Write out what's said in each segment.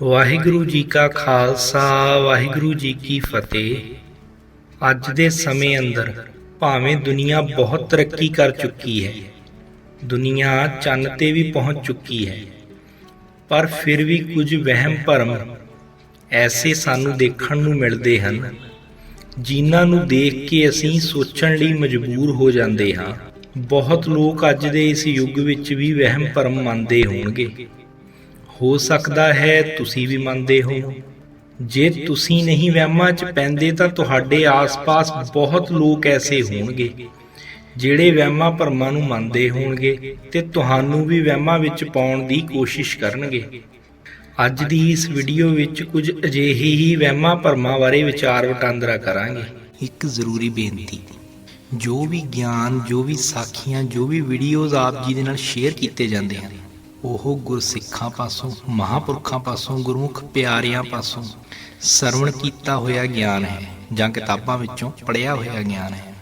ਵਾਹਿਗੁਰੂ ਜੀ ਕਾ ਖਾਲਸਾ, ਵਾਹਿਗੁਰੂ ਜੀ ਕੀ ਫਤਿਹ। ਅੱਜ ਦੇ ਸਮੇਂ ਅੰਦਰ ਭਾਵੇਂ ਦੁਨੀਆ ਬਹੁਤ ਤਰੱਕੀ ਕਰ ਚੁੱਕੀ ਹੈ, ਦੁਨੀਆ ਚੰਨ ਤੇ ਵੀ ਪਹੁੰਚ ਚੁੱਕੀ ਹੈ, ਪਰ ਫਿਰ ਵੀ ਕੁਝ ਵਹਿਮ ਭਰਮ ਐਸੇ ਸਾਨੂੰ ਦੇਖਣ ਨੂੰ ਮਿਲਦੇ ਹਨ, ਜਿਨ੍ਹਾਂ ਨੂੰ ਦੇਖ ਕੇ ਅਸੀਂ ਸੋਚਣ ਲਈ ਮਜਬੂਰ ਹੋ ਜਾਂਦੇ ਹਾਂ। ਬਹੁਤ ਲੋਕ ਅੱਜ ਦੇ ਇਸ ਯੁੱਗ ਵਿੱਚ ਵੀ ਵਹਿਮ ਭਰਮ ਮੰਨਦੇ ਹੋਣਗੇ। ਹੋ ਸਕਦਾ ਹੈ, ਤੁਸੀਂ ਵੀ ਮੰਨਦੇ ਹੋ। ਜੇ ਤੁਸੀਂ ਨਹੀਂ ਵਹਿਮਾਂ 'ਚ ਪੈਂਦੇ, ਤਾਂ ਤੁਹਾਡੇ ਆਸ-ਪਾਸ ਬਹੁਤ ਲੋਕ ਐਸੇ ਹੋਣਗੇ, ਜਿਹੜੇ ਵਹਿਮਾਂ ਭਰਮਾਂ ਨੂੰ ਮੰਨਦੇ ਹੋਣਗੇ ਤੇ ਤੁਹਾਨੂੰ ਵੀ ਵਹਿਮਾਂ ਵਿੱਚ ਪਾਉਣ ਦੀ ਕੋਸ਼ਿਸ਼ ਕਰਨਗੇ। ਅੱਜ ਦੀ ਇਸ ਵੀਡੀਓ ਵਿੱਚ ਕੁਝ ਅਜਿਹੇ ਹੀ ਵਹਿਮਾਂ ਭਰਮਾਂ ਬਾਰੇ ਵਿਚਾਰ ਵਟਾਂਦਰਾ ਕਰਾਂਗੇ। ਇੱਕ ਜ਼ਰੂਰੀ ਬੇਨਤੀ, ਜੋ ਵੀ ਗਿਆਨ, ਜੋ ਵੀ ਸਾਖੀਆਂ, ਜੋ ਵੀ ਵੀਡੀਓਜ਼ ਆਪ ਜੀ ਦੇ ਨਾਲ ਸ਼ੇਅਰ ਕੀਤੇ ਜਾਂਦੇ ਹਨ ਉਹ ਗੁਰਸਿੱਖਾਂ ਪਾਸੋਂ, ਮਹਾਪੁਰਖਾਂ ਪਾਸੋਂ, ਗੁਰਮੁਖ ਪਿਆਰਿਆਂ ਪਾਸੋਂ ਸਰਵਣ ਕੀਤਾ ਹੋਇਆ ਗਿਆਨ ਹੈ, ਜਾਂ ਕਿਤਾਬਾਂ ਵਿੱਚੋਂ ਪੜ੍ਹਿਆ ਹੋਇਆ ਗਿਆਨ ਹੈ।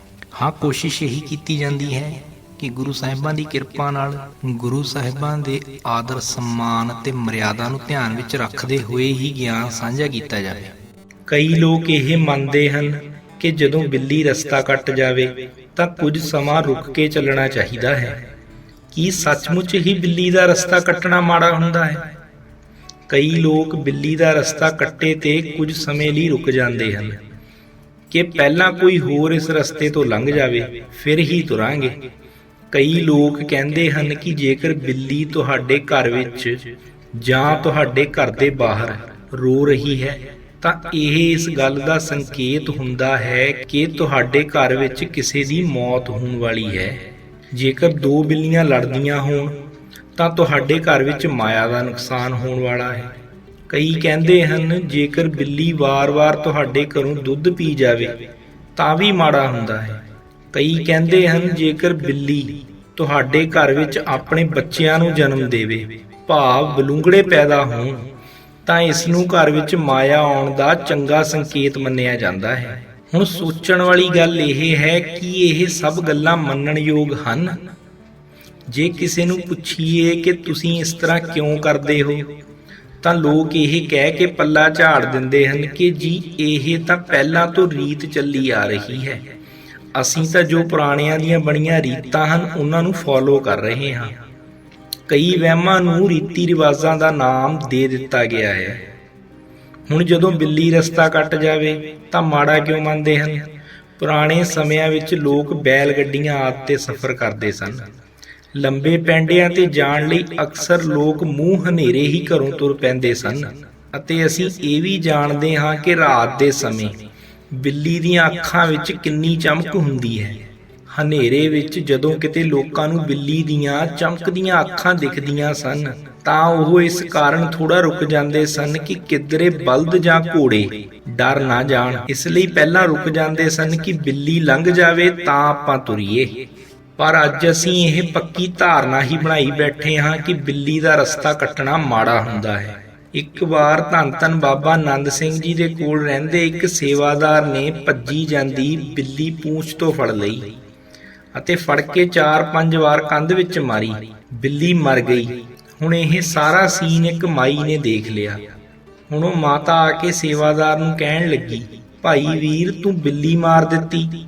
ਹਾਂ, ਕੋਸ਼ਿਸ਼ ਇਹੀ ਕੀਤੀ ਜਾਂਦੀ ਹੈ ਕਿ ਗੁਰੂ ਸਾਹਿਬਾਂ ਦੀ ਕਿਰਪਾ ਨਾਲ ਗੁਰੂ ਸਾਹਿਬਾਂ ਦੇ ਆਦਰ, ਸਨਮਾਨ ਅਤੇ ਮਰਿਆਦਾ ਨੂੰ ਧਿਆਨ ਵਿੱਚ ਰੱਖਦੇ ਹੋਏ ਹੀ ਗਿਆਨ ਸਾਂਝਾ ਕੀਤਾ ਜਾਵੇ। ਕਈ ਲੋਕ ਇਹ ਮੰਨਦੇ ਹਨ ਕਿ ਜਦੋਂ ਬਿੱਲੀ ਰਸਤਾ ਕੱਟ ਜਾਵੇ ਤਾਂ ਕੁਝ ਸਮਾਂ ਰੁਕ ਕੇ ਚੱਲਣਾ ਚਾਹੀਦਾ ਹੈ। ਕੀ ਸੱਚਮੁੱਚ ਹੀ ਬਿੱਲੀ ਦਾ ਰਸਤਾ ਕੱਟਣਾ ਮਾੜਾ ਹੁੰਦਾ ਹੈ? ਕਈ ਲੋਕ ਬਿੱਲੀ ਦਾ ਰਸਤਾ ਕੱਟੇ ਤੇ ਕੁਝ ਸਮੇਂ ਲਈ ਰੁਕ ਜਾਂਦੇ ਹਨ। ਕਿ ਪਹਿਲਾਂ ਕੋਈ ਹੋਰ ਇਸ ਰਸਤੇ ਤੋਂ ਲੰਘ ਜਾਵੇ, ਫਿਰ ਹੀ ਤੁਰਾਂਗੇ। ਕਈ ਲੋਕ ਕਹਿੰਦੇ ਹਨ ਕਿ ਜੇਕਰ ਬਿੱਲੀ ਤੁਹਾਡੇ ਘਰ ਵਿੱਚ ਜਾਂ ਤੁਹਾਡੇ ਘਰ ਦੇ ਬਾਹਰ ਰੋ ਰਹੀ ਹੈ, ਤਾਂ ਇਹ ਇਸ ਗੱਲ ਦਾ ਸੰਕੇਤ ਹੁੰਦਾ ਹੈ ਕਿ ਤੁਹਾਡੇ ਘਰ ਵਿੱਚ ਕਿਸੇ ਦੀ ਮੌਤ ਹੋਣ ਵਾਲੀ ਹੈ। ਜੇਕਰ ਦੋ ਬਿੱਲੀਆਂ ਲੜਦੀਆਂ ਹੋਣ, ਤਾਂ ਤੁਹਾਡੇ ਘਰ ਵਿੱਚ ਮਾਇਆ ਦਾ ਨੁਕਸਾਨ ਹੋਣ ਵਾਲਾ ਹੈ। ਕਈ ਕਹਿੰਦੇ ਹਨ, ਜੇਕਰ ਬਿੱਲੀ ਵਾਰ-ਵਾਰ ਤੁਹਾਡੇ ਘਰੋਂ ਦੁੱਧ ਪੀ ਜਾਵੇ, ਤਾਂ ਵੀ ਮਾੜਾ ਹੁੰਦਾ ਹੈ। ਕਈ ਕਹਿੰਦੇ ਹਨ, ਜੇਕਰ ਬਿੱਲੀ ਤੁਹਾਡੇ ਘਰ ਵਿੱਚ ਆਪਣੇ ਬੱਚਿਆਂ ਨੂੰ ਜਨਮ ਦੇਵੇ, ਭਾਵ ਬਲੂੰਗੜੇ ਪੈਦਾ ਹੋਣ, ਤਾਂ ਇਸ ਨੂੰ ਘਰ ਵਿੱਚ ਮਾਇਆ ਆਉਣ ਦਾ ਚੰਗਾ ਸੰਕੇਤ ਮੰਨਿਆ ਜਾਂਦਾ ਹੈ। ਹੁਣ ਸੋਚਣ ਵਾਲੀ ਗੱਲ ਇਹ ਹੈ ਕਿ ਇਹ ਸਭ ਗੱਲਾਂ ਮੰਨਣਯੋਗ ਹਨ। ਜੇ ਕਿਸੇ ਨੂੰ ਪੁੱਛੀਏ ਕਿ ਤੁਸੀਂ ਇਸ ਤਰ੍ਹਾਂ ਕਿਉਂ ਕਰਦੇ ਹੋ, ਤਾਂ ਲੋਕ ਇਹ ਕਹਿ ਕੇ ਪੱਲਾ ਝਾੜ ਦਿੰਦੇ ਹਨ ਕਿ ਜੀ, ਇਹ ਤਾਂ ਪਹਿਲਾਂ ਤੋਂ ਰੀਤ ਚੱਲੀ ਆ ਰਹੀ ਹੈ। ਅਸੀਂ ਤਾਂ ਜੋ ਪੁਰਾਣਿਆਂ ਦੀਆਂ ਬਣੀਆਂ ਰੀਤਾਂ ਹਨ, ਉਹਨਾਂ ਨੂੰ ਫੋਲੋ ਕਰ ਰਹੇ ਹਾਂ। ਕਈ ਵਹਿਮਾਂ ਨੂੰ ਰੀਤੀ ਰਿਵਾਜ਼ਾਂ ਦਾ ਨਾਮ ਦੇ ਦਿੱਤਾ ਗਿਆ ਹੈ। ਹੁਣ ਜਦੋਂ ਬਿੱਲੀ ਰਸਤਾ ਕੱਟ ਜਾਵੇ ਤਾਂ ਮਾੜਾ ਕਿਉਂ ਮੰਨਦੇ ਹਨ? ਪੁਰਾਣੇ ਸਮਿਆਂ ਵਿੱਚ ਲੋਕ ਬੈਲ ਗੱਡੀਆਂ ਆਦਿ ਤੇ ਸਫ਼ਰ ਕਰਦੇ ਸਨ। ਲੰਬੇ ਪੈਂਡਿਆਂ ਤੇ ਜਾਣ ਲਈ ਅਕਸਰ ਲੋਕ ਮੂੰਹ ਹਨੇਰੇ ਹੀ ਘਰੋਂ ਤੁਰ ਪੈਂਦੇ ਸਨ ਅਤੇ ਅਸੀਂ ਇਹ ਵੀ ਜਾਣਦੇ ਹਾਂ ਕਿ ਰਾਤ ਦੇ ਸਮੇਂ ਬਿੱਲੀ ਦੀਆਂ ਅੱਖਾਂ ਵਿੱਚ ਕਿੰਨੀ ਚਮਕ ਹੁੰਦੀ ਹੈ। ਹਨੇਰੇ ਵਿੱਚ ਜਦੋਂ ਕਿਤੇ ਲੋਕਾਂ ਨੂੰ ਬਿੱਲੀ ਦੀਆਂ ਚਮਕਦੀਆਂ ਅੱਖਾਂ ਦਿਖਦੀਆਂ ਸਨ ਤਾਂ ਉਹ ਇਸ ਕਾਰਨ ਥੋੜਾ ਰੁਕ ਜਾਂਦੇ ਸਨ ਕਿ ਕਿਧਰੇ ਬਲਦ ਜਾਂ ਘੋੜੇ, ਡਰ ਨਾ ਜਾਣ। ਇਸ ਲਈ ਪਹਿਲਾਂ ਰੁਕ ਜਾਂਦੇ ਸਨ ਕਿ ਬਿੱਲੀ ਲੰਘ ਜਾਵੇ ਤਾਂ ਆਪਾਂ ਤੁਰੀਏ। ਪਰ ਅੱਜ ਅਸੀਂ ਇਹ ਪੱਕੀ ਧਾਰਨਾ ਹੀ ਬਣਾਈ ਬੈਠੇ ਹਾਂ ਕਿ ਬਿੱਲੀ ਦਾ ਰਸਤਾ ਕੱਟਣਾ ਮਾੜਾ ਹੁੰਦਾ ਹੈ। ਇੱਕ ਵਾਰ ਧੰਨ ਧੰਨ ਬਾਬਾ ਆਨੰਦ ਸਿੰਘ ਜੀ ਦੇ ਕੋਲ ਰਹਿੰਦੇ ਇੱਕ ਸੇਵਾਦਾਰ ਨੇ ਭੱਜੀ ਜਾਂਦੀ ਬਿੱਲੀ ਪੂੰਛ ਤੋਂ ਫੜ ਲਈ ਅਤੇ ਫੜ ਕੇ 4-5 ਵਾਰ ਕੰਧ ਵਿੱਚ ਮਾਰੀ। ਬਿੱਲੀ ਮਰ ਗਈ। ਹੁਣ ਇਹ ਸਾਰਾ ਸੀਨ ਇੱਕ ਮਾਈ ਨੇ ਦੇਖ ਲਿਆ। ਹੁਣ ਉਹ ਮਾਤਾ ਆ ਕੇ ਸੇਵਾਦਾਰ ਨੂੰ ਕਹਿਣ ਲੱਗੀ, ਭਾਈ ਵੀਰ, ਤੂੰ ਬਿੱਲੀ ਮਾਰ ਦਿੱਤੀ।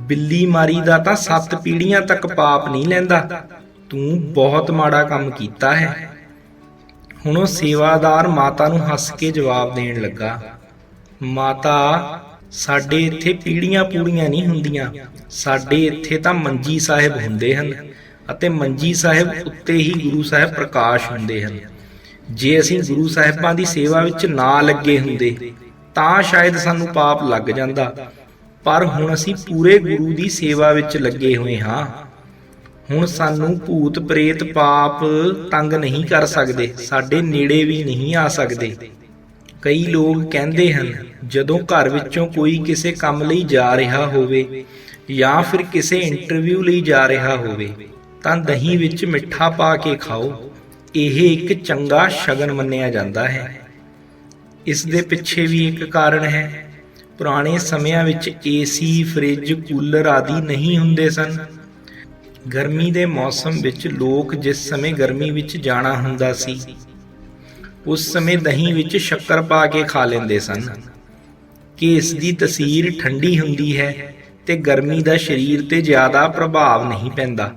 ਬਿੱਲੀ ਮਾਰੀ ਦਾ ਤਾਂ ਸੱਤ ਪੀੜੀਆਂ ਤੱਕ ਪਾਪ ਨਹੀਂ ਲੈਂਦਾ। ਤੂੰ ਬਹੁਤ ਮਾੜਾ ਕੰਮ ਕੀਤਾ ਹੈ। ਹੁਣ ਉਹ ਸੇਵਾਦਾਰ ਮਾਤਾ ਨੂੰ ਹੱਸ ਕੇ ਜਵਾਬ ਦੇਣ ਲੱਗਾ, ਮਾਤਾ, ਸਾਡੇ ਇੱਥੇ ਪੀੜੀਆਂ ਪੂੜੀਆਂ ਨਹੀਂ ਹੁੰਦੀਆਂ। ਸਾਡੇ ਇੱਥੇ ਤਾਂ ਮੰਜੀ ਸਾਹਿਬ ਹੁੰਦੇ ਹਨ। ਅਤੇ ਮੰਜੀ ਸਾਹਿਬ ਉੱਤੇ ਹੀ ਗੁਰੂ ਸਾਹਿਬ ਪ੍ਰਕਾਸ਼ ਹੁੰਦੇ ਹਨ। ਜੇ ਅਸੀਂ ਗੁਰੂ ਸਾਹਿਬਾਂ ਦੀ ਸੇਵਾ ਵਿੱਚ ਨਾ ਲੱਗੇ ਹੁੰਦੇ, ਤਾਂ ਸ਼ਾਇਦ ਸਾਨੂੰ ਪਾਪ ਲੱਗ ਜਾਂਦਾ। ਪਰ ਹੁਣ ਅਸੀਂ ਪੂਰੇ ਗੁਰੂ ਦੀ ਸੇਵਾ ਵਿੱਚ ਲੱਗੇ ਹੋਏ ਹਾਂ। ਹੁਣ ਸਾਨੂੰ ਭੂਤ ਪ੍ਰੇਤ ਪਾਪ ਤੰਗ ਨਹੀਂ ਕਰ ਸਕਦੇ, ਸਾਡੇ ਨੇੜੇ ਵੀ ਨਹੀਂ ਆ ਸਕਦੇ। ਕਈ ਲੋਕ ਕਹਿੰਦੇ ਹਨ, ਜਦੋਂ ਘਰ ਵਿੱਚੋਂ ਕੋਈ ਕਿਸੇ ਕੰਮ ਲਈ ਜਾ ਰਿਹਾ ਹੋਵੇ ਜਾਂ ਫਿਰ ਕਿਸੇ ਇੰਟਰਵਿਊ ਲਈ ਜਾ ਰਿਹਾ ਹੋਵੇ ਤਾਂ ਦਹੀਂ ਵਿੱਚ ਮਿੱਠਾ ਪਾ ਕੇ ਖਾਓ। ਇਹ ਇੱਕ ਚੰਗਾ ਸ਼ਗਨ ਮੰਨਿਆ ਜਾਂਦਾ ਹੈ। ਇਸ ਦੇ ਪਿੱਛੇ ਵੀ ਇੱਕ ਕਾਰਨ ਹੈ। ਪੁਰਾਣੇ ਸਮਿਆਂ ਵਿੱਚ ਏਸੀ ਫ੍ਰਿਜ ਕੂਲਰ ਆਦਿ ਨਹੀਂ ਹੁੰਦੇ ਸਨ। ਗਰਮੀ ਦੇ ਮੌਸਮ ਵਿੱਚ ਲੋਕ ਜਿਸ ਸਮੇਂ ਗਰਮੀ ਵਿੱਚ ਜਾਣਾ ਹੁੰਦਾ ਸੀ, ਉਸ ਸਮੇਂ ਦਹੀਂ ਵਿੱਚ ਸ਼ੱਕਰ ਪਾ ਕੇ ਖਾ ਲੈਂਦੇ ਸਨ। ਕਿ ਇਸ ਦੀ ਤਸੀਰ ਠੰਡੀ ਹੁੰਦੀ ਹੈ ਤੇ ਗਰਮੀ ਦਾ ਸਰੀਰ ਤੇ ਜ਼ਿਆਦਾ ਪ੍ਰਭਾਵ ਨਹੀਂ ਪੈਂਦਾ।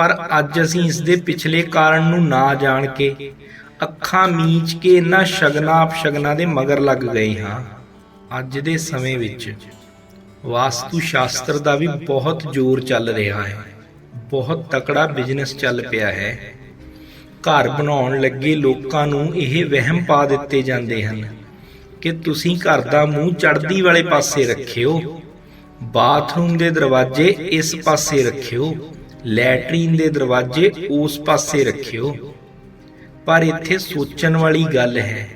ਪਰ ਅੱਜ ਅਸੀਂ ਇਸ ਦੇ ਪਿਛਲੇ ਕਾਰਨ ਨੂੰ ਨਾ ਜਾਣ ਕੇ ਅੱਖਾਂ ਮੀਚ ਕੇ ਇਹਨਾਂ ਸ਼ਗਨਾ ਅਪਸ਼ਗਨਾ ਦੇ ਮਗਰ ਲੱਗ ਗਏ ਹਾਂ। ਅੱਜ ਦੇ ਸਮੇਂ ਵਿੱਚ ਵਾਸਤੂ ਸ਼ਾਸਤਰ ਦਾ ਵੀ ਬਹੁਤ ਜ਼ੋਰ ਚੱਲ ਰਿਹਾ ਹੈ। ਬਹੁਤ ਤਕੜਾ ਬਿਜ਼ਨਸ ਚੱਲ ਪਿਆ ਹੈ। ਘਰ ਬਣਾਉਣ ਲੱਗੇ ਲੋਕਾਂ ਨੂੰ ਇਹ ਵਹਿਮ ਪਾ ਦਿੱਤੇ ਜਾਂਦੇ ਹਨ ਕਿ ਤੁਸੀਂ ਘਰ ਦਾ ਮੂੰਹ ਚੜ੍ਹਦੀ ਵਾਲੇ ਪਾਸੇ ਰੱਖਿਓ, ਬਾਥਰੂਮ ਦੇ ਦਰਵਾਜ਼ੇ ਇਸ ਪਾਸੇ ਰੱਖਿਓ ਲੈਟਰੀਨ ਦੇ ਦਰਵਾਜ਼ੇ ਉਸ ਪਾਸੇ ਰੱਖਿਓ। ਪਰ ਇੱਥੇ ਸੋਚਣ ਵਾਲੀ ਗੱਲ ਹੈ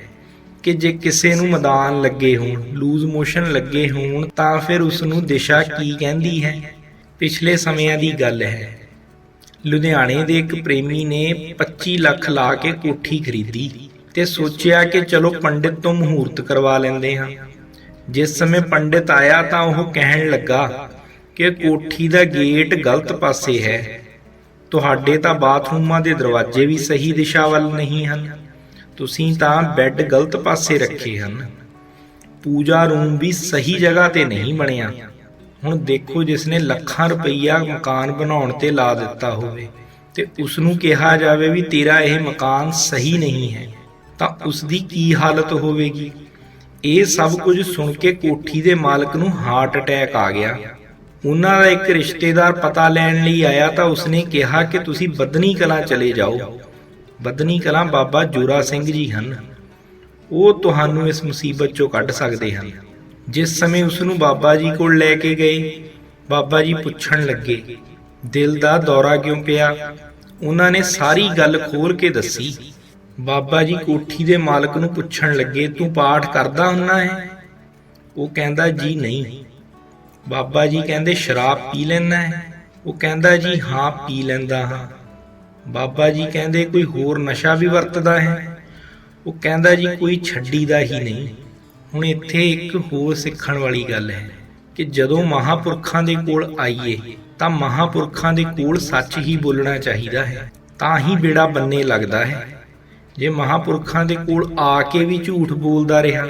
ਕਿ ਜੇ ਕਿਸੇ ਨੂੰ ਮੈਦਾਨ ਲੱਗੇ ਹੋਣ, ਲੂਜ਼ ਮੋਸ਼ਨ ਲੱਗੇ ਹੋਣ, ਤਾਂ ਫਿਰ ਉਸ ਨੂੰ ਦਿਸ਼ਾ ਕੀ ਕਹਿੰਦੀ ਹੈ? ਪਿਛਲੇ ਸਮਿਆਂ ਦੀ ਗੱਲ ਹੈ। ਲੁਧਿਆਣੇ ਦੇ ਇੱਕ ਪ੍ਰੇਮੀ ਨੇ 25 ਲੱਖ ਲਾ ਕੇ ਕੋਠੀ ਖਰੀਦੀ ਤੇ ਸੋਚਿਆ ਕਿ ਚਲੋ ਪੰਡਿਤ ਤੋਂ ਮਹੂਰਤ ਕਰਵਾ ਲੈਂਦੇ ਹਾਂ। ਜਿਸ ਸਮੇਂ ਪੰਡਿਤ ਆਇਆ ਤਾਂ ਉਹ ਕਹਿਣ ਲੱਗਾ ਕਿ ਕੋਠੀ ਦਾ ਗੇਟ ਗਲਤ ਪਾਸੇ ਹੈ। ਤੁਹਾਡੇ ਤਾਂ ਬਾਥਰੂਮਾਂ ਦੇ ਦਰਵਾਜ਼ੇ ਵੀ ਸਹੀ ਦਿਸ਼ਾ ਵੱਲ ਨਹੀਂ ਹਨ। ਤੁਸੀਂ ਤਾਂ ਬੈੱਡ ਗਲਤ ਪਾਸੇ ਰੱਖੇ ਹਨ। ਪੂਜਾ ਰੂਮ ਵੀ ਸਹੀ ਜਗ੍ਹਾ ਤੇ ਨਹੀਂ ਬਣਿਆ। ਹੁਣ ਦੇਖੋ ਜਿਸ ਨੇ ਲੱਖਾਂ ਰੁਪਈਆ ਮਕਾਨ ਬਣਾਉਣ ਤੇ ਲਾ ਦਿੱਤਾ ਹੋਵੇ ਤੇ ਉਸ ਨੂੰ ਕਿਹਾ ਜਾਵੇ ਵੀ ਤੇਰਾ ਇਹ ਮਕਾਨ ਸਹੀ ਨਹੀਂ ਹੈ, ਤਾਂ ਉਸ ਦੀ ਕੀ ਹਾਲਤ ਹੋਵੇਗੀ? ਇਹ ਸਭ ਕੁਝ ਸੁਣ ਕੇ ਕੋਠੀ ਦੇ ਮਾਲਕ ਨੂੰ ਹਾਰਟ ਅਟੈਕ ਆ ਗਿਆ। ਉਹਨਾਂ ਦਾ ਇੱਕ ਰਿਸ਼ਤੇਦਾਰ ਪਤਾ ਲੈਣ ਲਈ ਆਇਆ ਤਾਂ ਉਸਨੇ ਕਿਹਾ ਕਿ ਤੁਸੀਂ ਬਦਨੀ ਕਲਾਂ ਚਲੇ ਜਾਓ। ਬਦਨੀ ਕਲਾਂ ਬਾਬਾ ਜੋਰਾ ਸਿੰਘ ਜੀ ਹਨ। ਉਹ ਤੁਹਾਨੂੰ ਇਸ ਮੁਸੀਬਤ ਚੋਂ ਕੱਢ ਸਕਦੇ ਹਨ। ਜਿਸ ਸਮੇਂ ਉਸ ਨੂੰ ਬਾਬਾ ਜੀ ਕੋਲ ਲੈ ਕੇ ਗਏ, ਬਾਬਾ ਜੀ ਪੁੱਛਣ ਲੱਗੇ, ਦਿਲ ਦਾ ਦੌਰਾ ਕਿਉਂ ਪਿਆ? ਉਹਨਾਂ ਨੇ ਸਾਰੀ ਗੱਲ ਖੋਲ ਕੇ ਦੱਸੀ। ਬਾਬਾ ਜੀ ਕੋਠੀ ਦੇ ਮਾਲਕ ਨੂੰ ਪੁੱਛਣ ਲੱਗੇ, ਤੂੰ ਪਾਠ ਕਰਦਾ ਹੁੰਨਾ ਹੈ? ਉਹ ਕਹਿੰਦਾ, ਜੀ ਨਹੀਂ। ਬਾਬਾ ਜੀ ਕਹਿੰਦੇ ਸ਼ਰਾਬ ਪੀ ਲੈਂਦਾ ਹੈ। ਉਹ ਕਹਿੰਦਾ ਜੀ, ਹਾਂ, ਪੀ ਲੈਂਦਾ ਹਾਂ। ਬਾਬਾ ਜੀ ਕਹਿੰਦੇ, ਕੋਈ ਹੋਰ ਨਸ਼ਾ ਵੀ ਵਰਤਦਾ ਹੈ? ਉਹ ਕਹਿੰਦਾ ਜੀ, ਕੋਈ ਛੱਡੀ ਦਾ ਹੀ ਨਹੀਂ। ਹੁਣ ਇੱਥੇ ਇੱਕ ਹੋਰ ਸਿੱਖਣ ਵਾਲੀ ਗੱਲ ਹੈ ਕਿ ਜਦੋਂ ਮਹਾਪੁਰਖਾਂ ਦੇ ਕੋਲ ਆਈਏ, ਤਾਂ ਮਹਾਪੁਰਖਾਂ ਦੇ ਕੋਲ ਸੱਚ ਹੀ ਬੋਲਣਾ ਚਾਹੀਦਾ ਹੈ। ਤਾਂ ਹੀ ਬੇੜਾ ਬੰਨੇ ਲੱਗਦਾ ਹੈ। ਜੇ ਮਹਾਪੁਰਖਾਂ ਦੇ ਕੋਲ ਆ ਕੇ ਵੀ ਝੂਠ ਬੋਲਦਾ ਰਿਹਾ,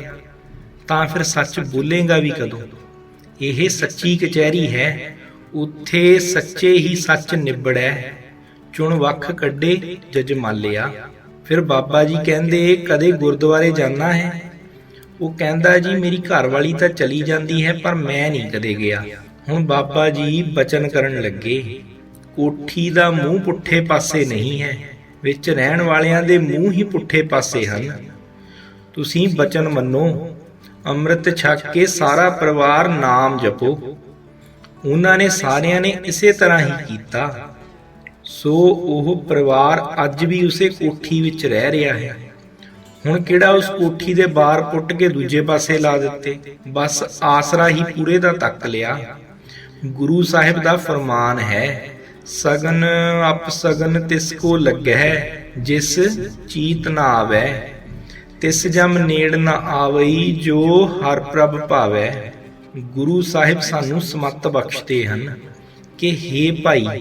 ਤਾਂ ਫਿਰ ਸੱਚ ਬੋਲੇਗਾ ਵੀ ਕਦੋਂ? ਇਹ ਸੱਚੀ ਕਚਹਿਰੀ ਹੈ, ਉੱਥੇ ਸੱਚੇ ਹੀ ਸੱਚ ਨਿਬੜੈ। ਚੁਣ ਵੱਖ ਕੱਢੇ, ਜਜ ਫਿਰ ਬਾਬਾ ਜੀ ਕਹਿੰਦੇ, ਕਦੇ ਗੁਰਦੁਆਰੇ ਜਾਣਾ ਹੈ? ਉਹ ਕਹਿੰਦਾ, ਜੀ, ਮੇਰੀ ਘਰਵਾਲੀ ਤਾਂ ਚਲੀ ਜਾਂਦੀ ਹੈ, ਪਰ ਮੈਂ ਨਹੀਂ ਕਦੇ ਗਿਆ। ਹੁਣ ਬਾਬਾ ਜੀ ਬਚਨ ਕਰਨ ਲੱਗੇ। ਕੋਠੀ ਦਾ ਮੂੰਹ ਪੁੱਠੇ ਪਾਸੇ ਨਹੀਂ ਹੈ। ਵਿੱਚ ਰਹਿਣ ਵਾਲਿਆਂ ਦੇ ਮੂੰਹ ਹੀ ਪੁੱਠੇ ਪਾਸੇ ਹਨ। ਤੁਸੀਂ ਬਚਨ ਮੰਨੋ ਅੰਮ੍ਰਿਤ ਛਕ ਕੇ ਸਾਰਾ ਪਰਿਵਾਰ ਨਾਮ ਜਪੋ। ਉਹਨਾਂ ਨੇ ਸਾਰਿਆਂ ਨੇ ਇਸੇ ਤਰ੍ਹਾਂ ਹੀ ਕੀਤਾ। ਸੋ ਉਹ ਪਰਿਵਾਰ ਅੱਜ ਵੀ ਉਸੇ ਕੋਠੀ ਵਿੱਚ ਰਹਿ ਰਿਹਾ ਹੈ। ਹੁਣ ਕਿਹੜਾ ਉਸ ਕੋਠੀ ਦੇ ਬਾਹਰ ਪੁੱਟ ਕੇ ਦੂਜੇ ਪਾਸੇ ਲਾ ਦਿੱਤੇ? ਬਸ ਆਸਰਾ ਹੀ ਪੂਰੇ ਦਾ ਤੱਕ ਲਿਆ। ਗੁਰੂ ਸਾਹਿਬ ਦਾ ਫਰਮਾਨ ਹੈ, ਸਗਨ ਅਪ ਸਗਨ ਤਿਸ ਕੋ ਲੱਗੈ ਜਿਸ ਚੀਤ ਨਾ ਆਵੈ ਤਿਸ ਜਮ ਨੇੜ ਨਾ ਆਵਈ ਜੋ ਹਰ ਪ੍ਰਭ ਭਾਵੈ। ਗੁਰੂ ਸਾਹਿਬ ਸਾਨੂੰ ਸਮਤ ਬਖਸ਼ਦੇ ਹਨ ਕਿ हे ਭਾਈ,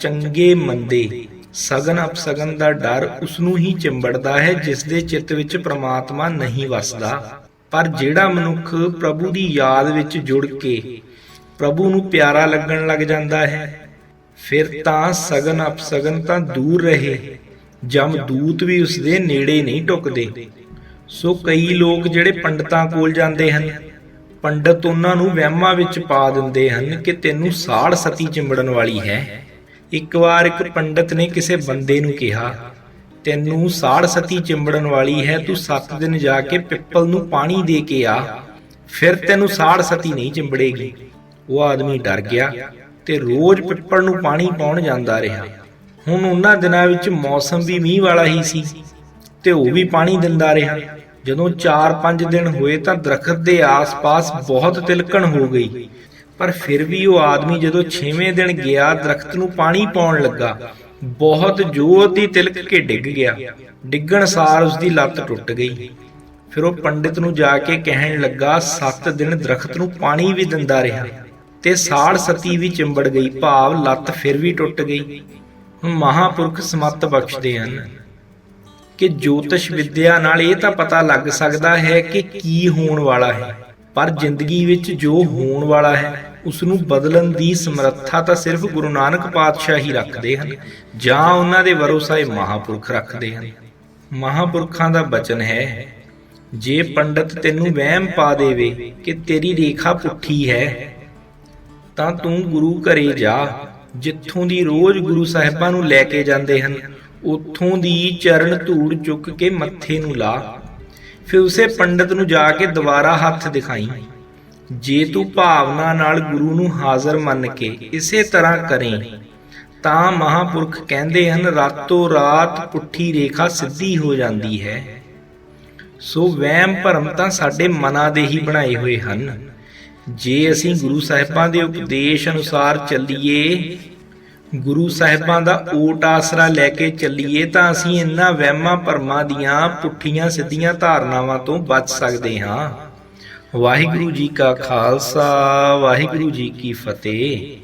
ਚੰਗੇ ਮੰਦੇ, ਸਗਨ ਅਪਸਗਨ ਦਾ ਡਰ ਉਸ ਨੂੰ ਹੀ ਚਿੰਬੜਦਾ ਹੈ ਜਿਸ ਦੇ ਚਿੱਤ ਵਿੱਚ ਪ੍ਰਮਾਤਮਾ ਨਹੀਂ ਵਸਦਾ। ਪਰ ਜਿਹੜਾ ਮਨੁੱਖ ਪ੍ਰਭੂ ਦੀ ਯਾਦ ਵਿੱਚ ਜੁੜ ਕੇ ਪ੍ਰਭੂ ਨੂੰ ਪਿਆਰਾ ਲੱਗਣ ਲੱਗ ਜਾਂਦਾ ਹੈ, ਫਿਰ ਤਾਂ ਸਗਨ ਅਪਸਗਨ ਤਾਂ ਦੂਰ ਰਹੇ, ਜਮ ਦੂਤ ਵੀ ਉਸ ਦੇ ਨੇੜੇ ਨਹੀਂ ਟੁਕਦੇ। ਸੋ ਕਈ ਲੋਕ ਜਿਹੜੇ ਪੰਡਤਾਂ ਕੋਲ ਜਾਂਦੇ ਹਨ, ਪੰਡਤ ਉਹਨਾਂ ਨੂੰ ਵਹਿਮਾਂ ਵਿੱਚ ਪਾ ਦਿੰਦੇ ਹਨ ਕਿ ਤੈਨੂੰ ਸਾੜ ਸਤੀ ਚਿੰਬੜਨ ਵਾਲੀ ਹੈ। ਇੱਕ ਵਾਰ ਇੱਕ ਪੰਡਤ ਨੇ ਕਿਸੇ ਬੰਦੇ ਨੂੰ ਕਿਹਾ, ਤੈਨੂੰ ਸਾੜ ਸਤੀ ਚਿੰਬੜਨ ਵਾਲੀ ਹੈ, ਤੂੰ 7 ਦਿਨ ਜਾ ਕੇ ਪਿੱਪਲ ਨੂੰ ਪਾਣੀ ਦੇ ਕੇ ਆ, ਫਿਰ ਤੈਨੂੰ ਸਾੜ ਸਤੀ ਨਹੀਂ ਚਿੰਬੜੇਗੀ। ਉਹ ਆਦਮੀ ਡਰ ਗਿਆ ਤੇ ਰੋਜ਼ ਪਿੱਪਲ ਨੂੰ ਪਾਣੀ ਪਾਉਣ ਜਾਂਦਾ ਰਿਹਾ। ਹੁਣ ਉਹਨਾਂ ਦਿਨਾਂ ਵਿੱਚ ਮੌਸਮ ਵੀ ਮੀਂਹ ਵਾਲਾ ਹੀ ਸੀ ਤੇ ਉਹ ਵੀ ਪਾਣੀ ਦਿੰਦਾ ਰਿਹਾ। ਜਦੋਂ 4-5 ਦਿਨ ਹੋਏ ਤਾਂ ਦਰਖਤ ਦੇ ਆਸ-ਪਾਸ ਬਹੁਤ ਤਿਲਕਣ ਹੋ ਗਈ। ਪਰ ਫਿਰ ਵੀ ਉਹ ਆਦਮੀ ਜਦੋਂ 6ਵੇਂ ਦਿਨ ਗਿਆ, ਦਰਖਤ ਨੂੰ ਪਾਣੀ ਪਾਉਣ ਲੱਗਾ, ਬਹੁਤ ਜ਼ੋਰ ਦੀ ਤਿਲਕ ਕੇ ਡਿੱਗ ਗਿਆ। ਡਿੱਗਣ ਸਾਰ ਉਸ ਦੀ ਲੱਤ ਟੁੱਟ ਗਈ। ਫਿਰ ਉਹ ਪੰਡਿਤ ਨੂੰ ਜਾ ਕੇ ਕਹਿਣ ਲੱਗਾ 7 ਦਿਨ ਦਰਖਤ ਨੂੰ ਪਾਣੀ ਵੀ ਦਿੰਦਾ ਰਿਹਾ ਤੇ ਸਾੜ ਸਤੀ ਵੀ ਚਿੰਬੜ ਗਈ, ਭਾਵ ਲੱਤ ਫਿਰ ਵੀ ਟੁੱਟ ਗਈ। ਹੁਣ ਮਹਾਪੁਰਖ ਸਮੱਤ ਬਖਸ਼ਦੇ ਹਨ। ਕਿ ਜੋਤਿਸ਼ ਵਿਦਿਆ ਨਾਲ ਇਹ ਤਾਂ ਪਤਾ ਲੱਗ ਸਕਦਾ ਹੈ ਕਿ ਕੀ ਹੋਣ ਵਾਲਾ ਹੈ। ਪਰ ਜ਼ਿੰਦਗੀ ਵਿੱਚ ਜੋ ਹੋਣ ਵਾਲਾ ਹੈ ਉਸ ਨੂੰ ਬਦਲਣ ਦੀ ਸਮਰੱਥਾ ਤਾਂ ਸਿਰਫ ਗੁਰੂ ਨਾਨਕ ਪਾਤਸ਼ਾਹ ਹੀ ਰੱਖਦੇ ਹਨ, ਜਾਂ ਉਹਨਾਂ ਦੇ ਵਰੋਸਾਏ ਮਹਾਪੁਰਖ ਰੱਖਦੇ ਹਨ। ਮਹਾਪੁਰਖਾਂ ਦਾ ਬਚਨ ਹੈ, ਜੇ ਪੰਡਤ ਤੈਨੂੰ ਵਹਿਮ ਪਾ ਦੇਵੇ ਕਿ ਤੇਰੀ ਰੇਖਾ ਪੁੱਠੀ ਹੈ, ਤਾਂ ਤੂੰ ਗੁਰੂ ਘਰੇ ਜਾ, ਜਿੱਥੋਂ ਦੀ ਰੋਜ਼ ਗੁਰੂ ਸਾਹਿਬਾਂ ਨੂੰ ਲੈ ਕੇ ਜਾਂਦੇ ਹਨ। ਉੱਥੋਂ ਦੀ ਚਰਨ ਧੂੜ ਚੁੱਕ ਕੇ ਮੱਥੇ ਨੂੰ ਲਾ। ਫਿਰ ਉਸੇ ਪੰਡਤ ਨੂੰ ਜਾ ਕੇ ਦੁਬਾਰਾ ਹੱਥ ਦਿਖਾਈ। ਜੇ ਤੂੰ ਭਾਵਨਾ ਨਾਲ ਗੁਰੂ ਨੂੰ ਹਾਜ਼ਰ ਮੰਨ ਕੇ ਇਸੇ ਤਰ੍ਹਾਂ ਕਰੇ, ਤਾਂ ਮਹਾਪੁਰਖ ਕਹਿੰਦੇ ਹਨ, ਰਾਤੋਂ ਰਾਤ ਪੁੱਠੀ ਰੇਖਾ ਸਿੱਧੀ ਹੋ ਜਾਂਦੀ ਹੈ। ਸੋ ਵਹਿਮ ਭਰਮ ਤਾਂ ਸਾਡੇ ਮਨਾਂ ਦੇ ਹੀ ਬਣਾਏ ਹੋਏ ਹਨ। ਜੇ ਅਸੀਂ ਗੁਰੂ ਸਾਹਿਬਾਂ ਦੇ ਉਪਦੇਸ਼ ਅਨੁਸਾਰ ਚੱਲੀਏ ਗੁਰੂ ਸਾਹਿਬਾਂ ਦਾ ਓਟ ਆਸਰਾ ਲੈ ਕੇ ਚੱਲੀਏ ਤਾਂ ਅਸੀਂ ਇਹਨਾਂ ਵਹਿਮਾਂ ਭਰਮਾਂ ਦੀਆਂ ਪੁੱਠੀਆਂ ਸਿੱਧੀਆਂ ਧਾਰਨਾਵਾਂ ਤੋਂ ਬਚ ਸਕਦੇ ਹਾਂ। ਵਾਹਿਗੁਰੂ ਜੀ ਕਾ ਖਾਲਸਾ, ਵਾਹਿਗੁਰੂ ਜੀ ਕੀ ਫਤਿਹ।